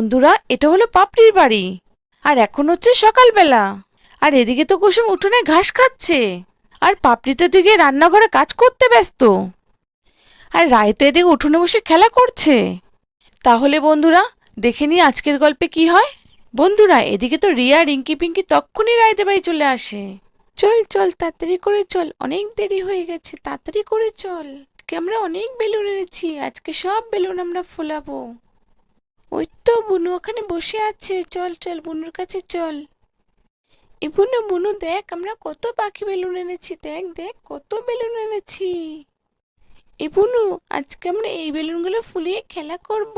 বন্ধুরা, এটা হলো পাপড়ির বাড়ি। আর এখন হচ্ছে সকালবেলা। আর এদিকে তো কুসুম উঠোনে ঘাস খাচ্ছে। আর পাপড়িতে দিকে রান্নাঘরে কাজ করতে ব্যস্ত। আর রায় তো এদিকে উঠোনে বসে খেলা করছে। তাহলে বন্ধুরা, দেখে নিই আজকের গল্পে কি হয়। বন্ধুরা, এদিকে তো রিয়া, রিঙ্কি, পিঙ্কি তক্ষুনি রায়তে বাড়ি চলে আসে। চল চল, তাড়াতাড়ি করে চল, অনেক দেরি হয়ে গেছে, তাড়াতাড়ি করে চল। আজকে আমরা অনেক বেলুন এনেছি, আজকে সব বেলুন আমরা ফোলাবো। ওই তো বুনু ওখানে বসে আছে। চল চল, বুনুর কাছে চল। এ বুনু বুনু, দেখ, আমরা কত পাখি বেলুন এনেছি, দেখ দেখ, কত বেলুন এনেছি। এ বুনু, আজকে আমরা এই বেলুনগুলো ফুলিয়ে খেলা করব।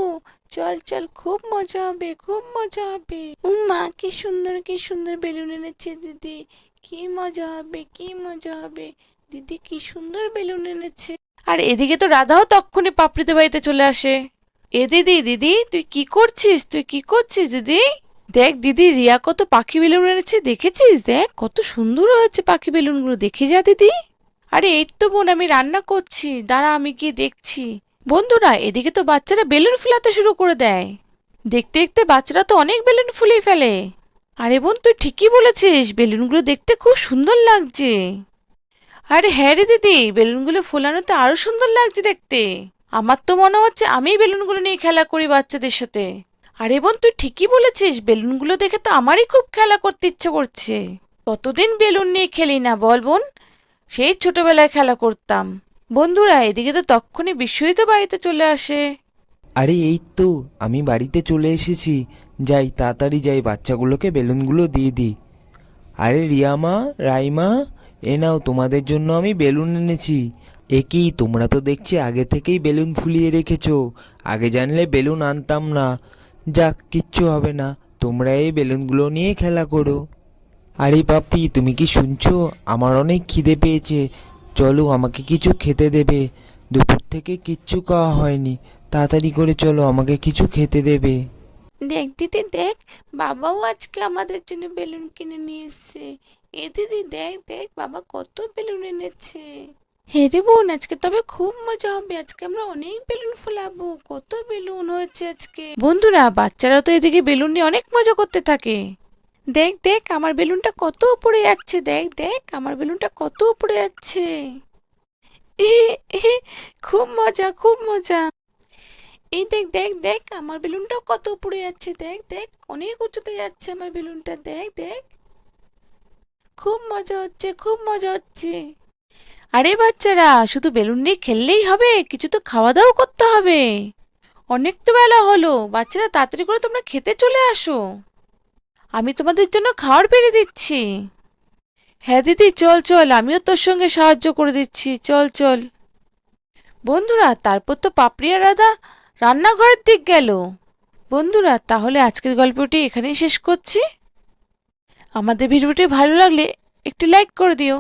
চল চল, খুব মজা হবে, খুব মজা হবে। মা, কি সুন্দর কি সুন্দর বেলুন এনেছে দিদি। কি মজা হবে, কি মজা হবে। দিদি, কি সুন্দর বেলুন এনেছে। আর এদিকে তো রাধাও তক্ষুনি পাপড়িতে বাড়িতে চলে আসে। এ দিদি দিদি, তুই কি করছিস? তুই কি করছিস, দিদি? দেখ, দিদি, রিয়া কত পাখি বেলুন এনেছে, দেখেছিস? দেখ, কত সুন্দর হয়েছে পাখি বেলুনগুলো। দেখে যা, দিদি। আরে, এই তো বোন, আমি রান্না করছি। দাঁড়া, আমি গিয়ে দেখছি। বন্ধুরা, এদিকে তো বাচ্চারা বেলুন ফুলাতে শুরু করে দেয়। দেখতে দেখতে বাচ্চারা তো অনেক বেলুন ফুলিয়ে ফেলে। আরে বোন, তুই ঠিকই বলেছিস, বেলুনগুলো দেখতে খুব সুন্দর লাগছে। আরে হ্যাঁ রে, দিদি, বেলুনগুলো ফোলানোতে আরও সুন্দর লাগছে দেখতে। আমার তো মনে হচ্ছে আমিই বেলুনগুলো নিয়ে খেলা করি বাচ্চাদের সাথে। আরে বোন, তুই ঠিকই বলেছিস, বেলুনগুলো দেখে তো আমারই খুব খেলা করতে ইচ্ছে করছে। কতদিন বেলুন নিয়ে খেলি না বল বোন? সেই ছোটবেলায় খেলা করতাম। বন্ধুরা, এদিকে তো তক্ষুনি বিশ্বই তো বাড়িতে চলে আসে। আরে এই তো, আমি বাড়িতে চলে এসেছি। যাই, তাড়াতাড়ি যাই, বাচ্চাগুলোকে বেলুনগুলো দিয়ে দিই। আরে রিয়ামা, রাইমা, এ নাও, তোমাদের জন্য আমি বেলুন এনেছি। এ কি তোমরা তো দেখছি আগে থেকেই বেলুন ফুলিয়ে রেখেছো। আগে জানলে বেলুন আনতাম না। যাক, কিচ্ছু হবে না। তোমরা এই বেলুনগুলো নিয়ে খেলা করো। আরে পাপি, তুমি কি শুনছো? আমার অনেক খিদে পেয়েছে। চলো, আমাকে কিছু খেতে দেবে। দুপুর থেকে কিচ্ছু খাওয়া হয়নি। তাড়াতাড়ি করে চলো, আমাকে কিছু খেতে দেবে। দেখ দিদি, দেখ। বাবাও আজকে আমাদের জন্য বেলুন কিনে নিয়ে এসছে। এ দিদি, দেখ দেখ, বাবা কত বেলুন এনেছে। হে রে বোন, আজকে তবে খুব মজা হবে। আজকে আমরা অনেক বেলুন ফোলাবো। কত বেলুন হয়েছে আজকে। বন্ধুরা বাচ্চারা তো এদিকে বেলুন নিয়ে অনেক মজা করতে থাকে। দেখ দেখ, আমার বেলুনটা কত উপরে যাচ্ছে। দেখ দেখ, আমার বেলুনটা কত উপরে যাচ্ছে। খুব মজা খুব মজা। এই দেখ দেখ দেখ, আমার বেলুনটা কত উপরে যাচ্ছে। দেখ দেখ, অনেক উঁচুতে যাচ্ছে আমার বেলুনটা। দেখ দেখ। খুব মজা হচ্ছে, খুব মজা হচ্ছে। আরে বাচ্চারা, শুধু বেলুন নিয়ে খেললেই হবে, কিছু তো খাওয়া দাওয়া করতে হবে। অনেক তো বেলা হলো, বাচ্চারা তাড়াতাড়ি করে তোমরা খেতে চলে আসো। আমি তোমাদের জন্য খাবার বেড়ে দিচ্ছি। হ্যাঁ দিদি, চল চল, আমিও তোর সঙ্গে সাহায্য করে দিচ্ছি, চল চল। বন্ধুরা, তারপর তো পাপড়িয়া রাধা রান্নাঘরের দিক গেল। বন্ধুরা, তাহলে আজকের গল্পটি এখানেই শেষ করছি। আমাদের ভিডিওটি ভালো লাগলে একটি লাইক করে দিও।